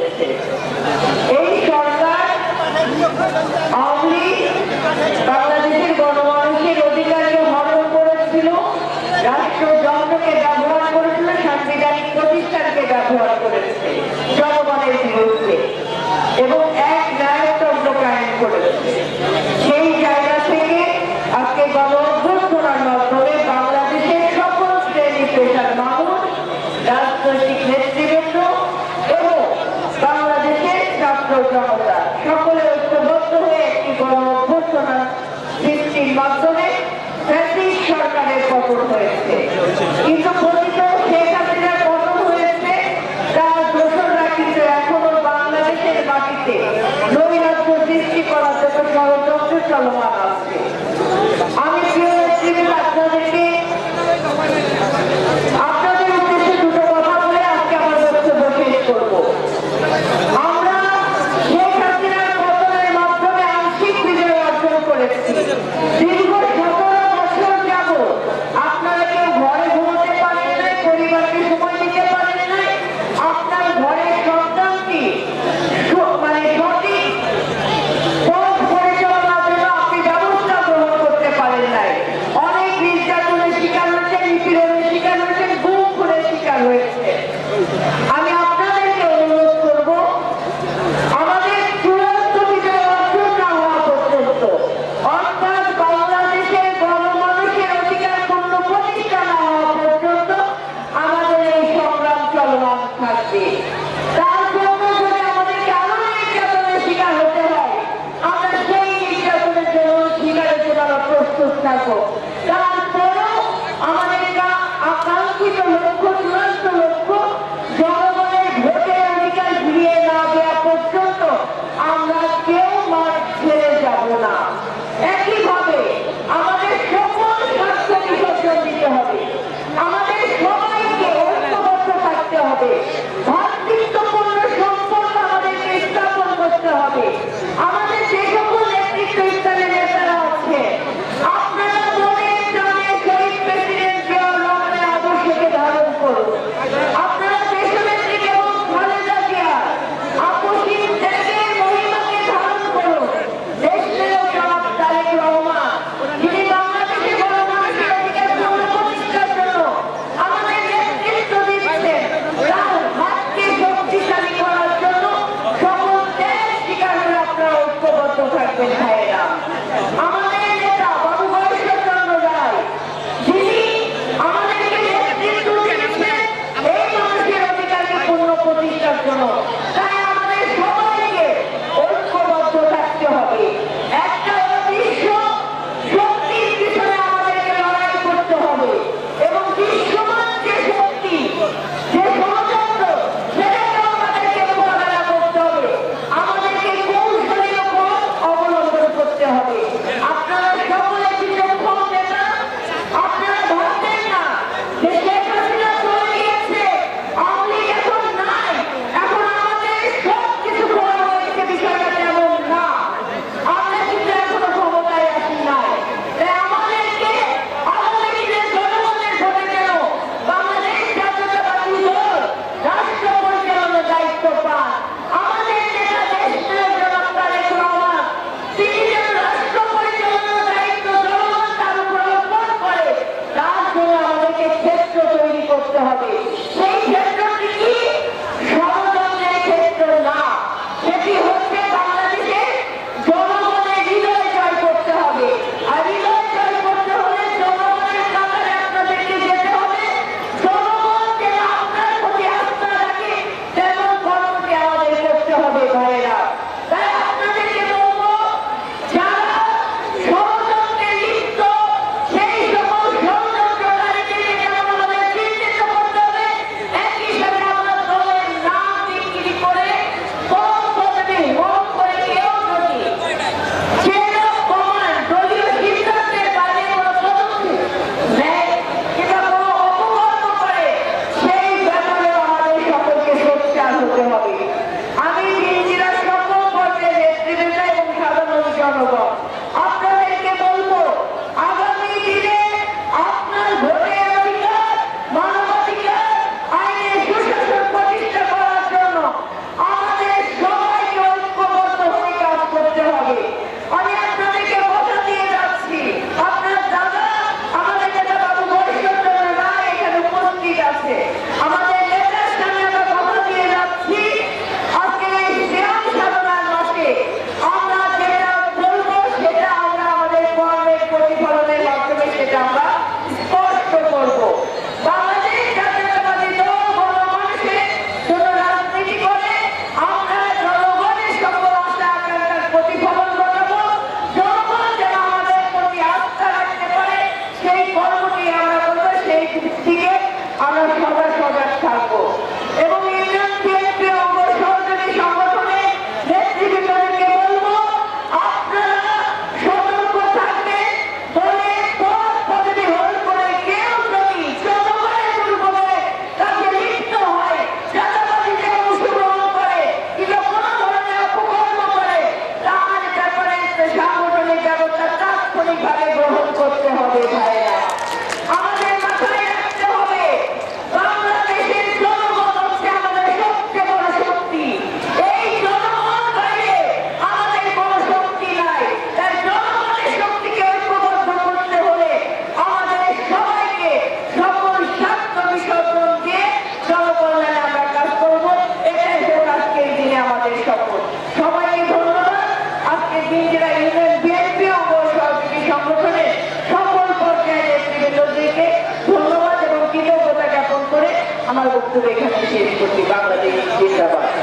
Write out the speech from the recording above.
করছে এই সরকার বাংলাদেশের গণমানুষের অধিকারকে হরণ করেছিল রাষ্ট্রযন্ত্রকে ব্যবহার করেছিল, সাংবিধানিক প্রতিষ্ঠানকে ব্যবহার করেছে, জনগণের বিরুদ্ধে, এবং এক ন্যায়তন্ত্র কায়েম করেছে। সেই জায়গা থেকে আজকে গণ অভ্যর্থনার মাধ্যমে বাংলাদেশের সকল শ্রেণি পেশার মানুষ, রাজনৈতিক নেতা জনতা সকলে ঐক্যবদ্ধ হয়ে একটি গণ অভ্যর্থনা মাধ্যমে সরকারের পতন হয়েছে। কিন্তু করতে হবে। আমরা সবাই সজাগ থাকব। এবং ইউনিয়ন বিএনপি অঙ্গসহযোগী সংগঠনে বলব থাকবে বলে করে কেউ যদি তাকে লিপ্ত হয় চাঁদাবাজিতে অংশগ্রহণ করে কিংবা কোনো ধরনের অপকর্ম করে, তার ব্যাপারে সাংগঠনিক ব্যবস্থা তাৎক্ষণিকভাবে গ্রহণ করতে হবে ভাইয়া আমার বক্তব্য এখানে শেষ করছি বাংলাদেশ জিন্দাবাদ।